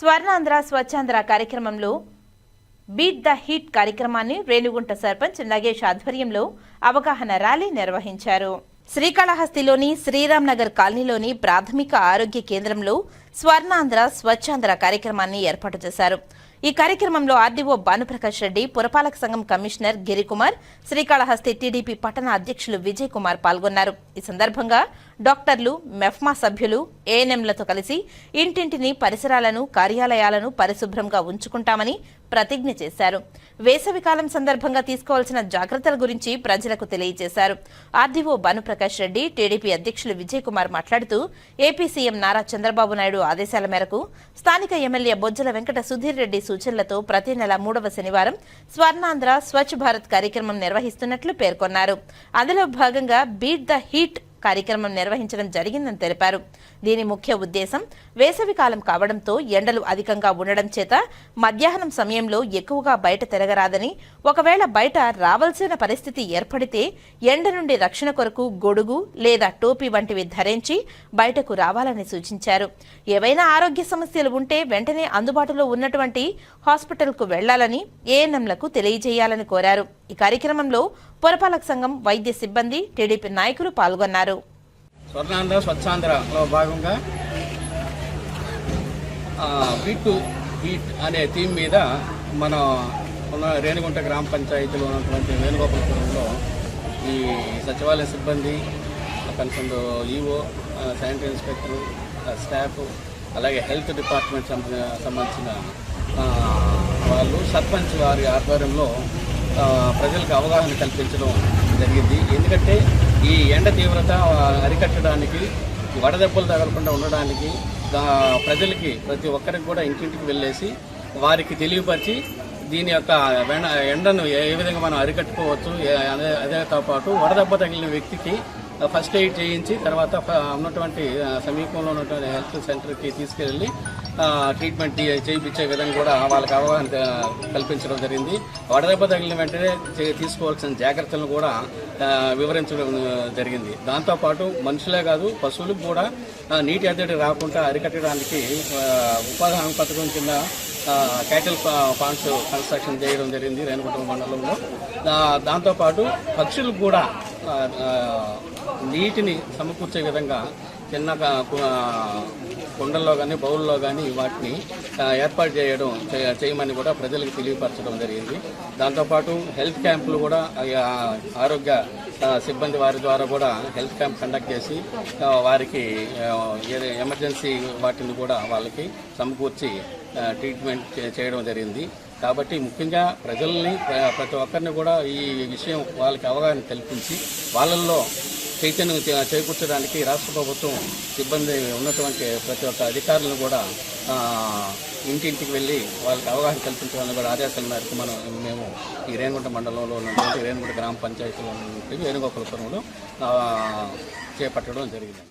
స్వర్ణాంధ్ర స్వచ్ఛాంధ్ర కార్యక్రమంలో beat the heat కార్యక్రమాన్ని రేణుగుంట సర్పంచ్ నగేష్ ఆధ్వర్యంలో అవగాహన ర్యాలీ నిర్వహించారు. శ్రీకాళహస్తిలోని శ్రీరామ్ నగర్ కాలనీలోని ప్రాథమిక ఆరోగ్య కేంద్రంలో స్వర్ణాంధ్ర స్వచ్ఛాంధ్ర కార్యక్రమాన్ని ఏర్పాటు చేశారు. ఈ కార్యక్రమంలో ఆర్డీఓ భానుప్రకాష్ రెడ్డి పురపాలక సంఘం కమిషనర్ గిరికుమార్ శ్రీకాళహస్తి టీడీపీ పట్టణ అధ్యక్షులు విజయ్ కుమార్ పాల్గొన్నారు. ఈ సందర్భంగా డాక్టర్లు మెఫ్మా సభ్యులు ఏఎన్ఎంలతో కలిసి ఇంటింటిని పరిసరాలను కార్యాలయాలను పరిశుభ్రంగా ఉంచుకుంటామని ప్రతిజ్ఞ చేశారు. వేసవికాలం సందర్భంగా తీసుకోవాల్సిన జాగ్రత్తల గురించి ప్రజలకు తెలియజేశారు. ఆర్డీఓ భానుప్రకాష్ రెడ్డి టీడీపీ అధ్యక్షులు విజయ్ కుమార్ మాట్లాడుతూ ఏపీ సీఎం నారా చంద్రబాబు నాయుడు ఆదేశాల మేరకు స్థానిక ఎమ్మెల్యే బొజ్జల వెంకట సుధీర్ రెడ్డి సూచనలతో ప్రతి నెల మూడవ శనివారం స్వర్ణాంధ్ర స్వచ్ఛ భారత్ కార్యక్రమం నిర్వహిస్తున్నట్లు పేర్కొన్నారు. అందులో భాగంగా బీట్ ద హీట్ కార్యక్రమం నిర్వహించడం జరిగిందని తెలిపారు. దీని ముఖ్య ఉద్దేశం వేసవికాలం కావడంతో ఎండలు అధికంగా ఉండడం చేత మధ్యాహ్నం సమయంలో ఎక్కువగా బయట తిరగరాదని ఒకవేళ బయట రావాల్సిన పరిస్థితి ఏర్పడితే ఎండ నుండి రక్షణ కొరకు గొడుగు లేదా టోపీ వంటివి ధరించి బయటకు రావాలని సూచించారు. ఏవైనా ఆరోగ్య సమస్యలు ఉంటే వెంటనే అందుబాటులో ఉన్నటువంటి హాస్పిటల్కు వెళ్ళాలని ఏఎన్ఎంలకు తెలియజేయాలని కోరారు. ఈ కార్యక్రమంలో పురపాలక సంఘం వైద్య సిబ్బంది టీడీపీ నాయకులు పాల్గొన్నారు. స్వర్ణాంధ్ర స్వచ్ఛాంధ్రలో భాగంగా బీట్ టు బీట్ అనే థీమ్ మీద మన ఉన్న రేణిగుంట గ్రామ పంచాయతీలో ఉన్నటువంటి వేణుగోపాలపురంలో ఈ సచివాలయ సిబ్బంది concern EO sanitary inspector staff అలాగే హెల్త్ డిపార్ట్మెంట్ సంబంధించిన వాళ్ళు సర్పంచ్ వారి ఆధ్వర్యంలో ప్రజలకు అవగాహన కల్పించడం జరిగింది. ఎందుకంటే ఈ ఎండ తీవ్రత అరికట్టడానికి వడదెబ్బలు తగలకుండా ఉండడానికి ప్రజలకి ప్రతి ఒక్కరికి కూడా ఇంటింటికి వెళ్ళేసి వారికి తెలియపరిచి దీని యొక్క ఎండను ఏ విధంగా మనం అరికట్టుకోవచ్చు అదే అదేతో పాటు వడదెబ్బ తగిలిన వ్యక్తికి ఫస్ట్ ఎయిడ్ చేయించి తర్వాత ఉన్నటువంటి సమీపంలో ఉన్నటువంటి హెల్త్ సెంటర్కి తీసుకెళ్ళి ట్రీట్మెంట్ చేయించే విధంగా కూడా వాళ్ళకి అవగాహన కల్పించడం జరిగింది. వడదెబ్బ తగిలిన వెంటనే చే- తీసుకోవాల్సిన జాగ్రత్తలను కూడా వివరించడం జరిగింది. దాంతోపాటు మనుషులే కాదు పశువులకు కూడా నీటి అద్దడి రాకుండా అరికట్టడానికి ఉపాధి హామీ పథకం కింద క్యాటిల్ ఫార్మ్స్ కన్స్ట్రక్షన్ చేయడం జరిగింది రేణుగుంట మండలంలో. దాంతోపాటు పక్షులకు కూడా నీటిని సమకూర్చే విధంగా చిన్న కుండల్లో కానీ బౌల్లో కానీ వాటిని ఏర్పాటు చేయడం చేయమని కూడా ప్రజలకు తెలియపరచడం జరిగింది. దాంతోపాటు హెల్త్ క్యాంపులు కూడా ఆరోగ్య సిబ్బంది వారి ద్వారా కూడా హెల్త్ క్యాంప్ కండక్ట్ చేసి వారికి ఎమర్జెన్సీ వాటిని కూడా వాళ్ళకి సమకూర్చి ట్రీట్మెంట్ చేయడం జరిగింది. కాబట్టి ముఖ్యంగా ప్రజల్ని ప్రతి ఒక్కరిని కూడా ఈ విషయం వాళ్ళకి అవగాహన కల్పించి వాళ్ళల్లో చైతన్యం చేకూర్చడానికి రాష్ట్ర ప్రభుత్వం సిబ్బంది ఉన్నటువంటి ప్రతి ఒక్క అధికారులను కూడా ఇంటింటికి వెళ్ళి వాళ్ళకి అవగాహన కల్పించాలని కూడా ఆదేశాల మేరకు మనం మేము ఈ రేణుగుంట మండలంలో ఉన్నటువంటి రేణుగుంట గ్రామ పంచాయతీలో ఉన్నటువంటి వేణుగోపాలపురంలో చేపట్టడం జరిగింది